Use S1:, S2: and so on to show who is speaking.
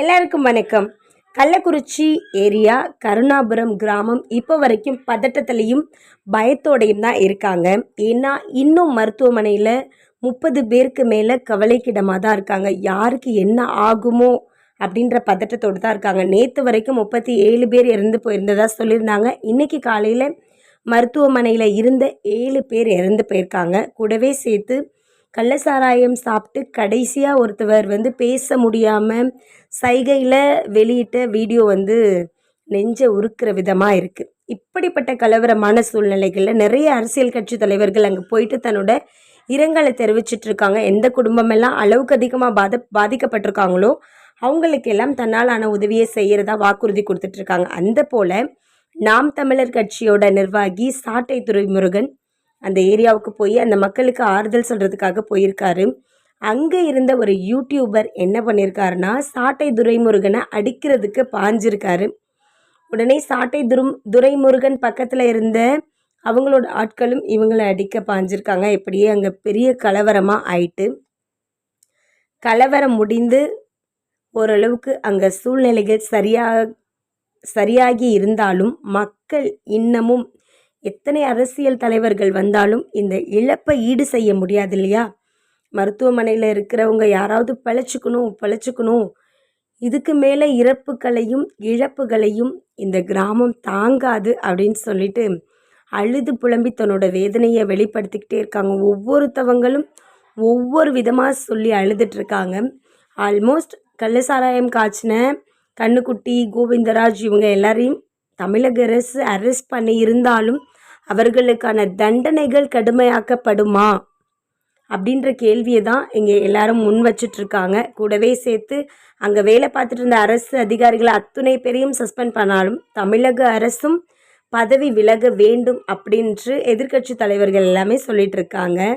S1: எல்லாருக்கும் வணக்கம். கள்ளக்குறிச்சி ஏரியா கருணாபுரம் கிராமம் இப்போ வரைக்கும் பதட்டத்துலேயும் பயத்தோடையும் தான் இருக்காங்க. ஏன்னா இன்னும் மருத்துவமனையில் முப்பது பேருக்கு மேலே கவலைக்கிடமாக தான் இருக்காங்க. யாருக்கு என்ன ஆகுமோ அப்படின்ற பதட்டத்தோடு தான் இருக்காங்க. நேற்று வரைக்கும் முப்பத்தி ஏழு பேர் இறந்து போயிருந்ததா சொல்லியிருந்தாங்க. இன்றைக்கி காலையில் மருத்துவமனையில் இருந்த ஏழு பேர் இறந்து போயிருக்காங்க. கூடவே சேர்த்து கள்ளசாராயம் சாப்பிட்டு கடைசியாக ஒருத்தவர் வந்து பேச முடியாமல் சைகையில் வெளியிட்ட வீடியோ வந்து நெஞ்சை உருக்கிற விதமாக இருக்குது இப்படிப்பட்ட கலவரமான சூழ்நிலைகளில் நிறைய அரசியல் கட்சி தலைவர்கள் அங்கே போயிட்டு தன்னோட இரங்கலை தெரிவிச்சிட்டு இருக்காங்க. எந்த குடும்பமெல்லாம் அளவுக்கு அதிகமாக பாத பாதிக்கப்பட்டிருக்காங்களோ அவங்களுக்கெல்லாம் தன்னாலான உதவியை செய்கிறதா வாக்குறுதி கொடுத்துட்ருக்காங்க அந்த போல் நாம் தமிழர் கட்சியோட நிர்வாகி சாட்டை துறைமுருகன் அந்த ஏரியாவுக்கு போய் அந்த மக்களுக்கு ஆறுதல் சொல்கிறதுக்காக போயிருக்காரு. அங்கே இருந்த ஒரு யூடியூபர் என்ன பண்ணியிருக்காருன்னா சாட்டை துரைமுருகனை அடிக்கிறதுக்கு பாஞ்சிருக்காரு. உடனே சாட்டை துரும் துரைமுருகன் பக்கத்தில் இருந்த அவங்களோட ஆட்களும் இவங்களை அடிக்க பாஞ்சிருக்காங்க. இப்படியே அங்கே பெரிய கலவரமாக ஆயிட்டு கலவரம் முடிந்து ஓரளவுக்கு அங்கே சூழ்நிலைகள் சரியாக சரியாகி இருந்தாலும் மக்கள் இன்னமும் எத்தனை அரசியல் தலைவர்கள் வந்தாலும் இந்த இழப்பை ஈடு செய்ய முடியாது இல்லையா? மருத்துவமனையில் இருக்கிறவங்க யாராவது பிழைச்சிக்கணும் பிழைச்சிக்கணும். இதுக்கு மேலே இறப்புகளையும் இழப்புகளையும் இந்த கிராமம் தாங்காது அப்படின்னு சொல்லிட்டு அழுது புலம்பி தன்னோட வேதனையை வெளிப்படுத்திக்கிட்டே இருக்காங்க. ஒவ்வொருத்தவங்களும் ஒவ்வொரு விதமாக சொல்லி அழுதுட்ருக்காங்க ஆல்மோஸ்ட் கள்ளசாராயம் காய்ச்சின கண்ணுக்குட்டி கோவிந்தராஜ் இவங்க எல்லாரையும் தமிழக அரசு அரெஸ்ட் பண்ணி இருந்தாலும் அவர்களுக்கான தண்டனைகள் கடுமையாக்கப்படுமா? அப்படின்ற கேள்வியை தான் இங்கே எல்லாரும் முன் வச்சிட்ருக்காங்க கூடவே சேர்த்து அங்கே வேலை பார்த்துட்டு இருந்த அரசு அதிகாரிகளை அத்துணை பேரையும் சஸ்பெண்ட் பண்ணாலும் தமிழக அரசும் பதவி விலக வேண்டும் அப்படின்று எதிர்க்கட்சி தலைவர்கள் எல்லாமே சொல்லிட்டு இருக்காங்க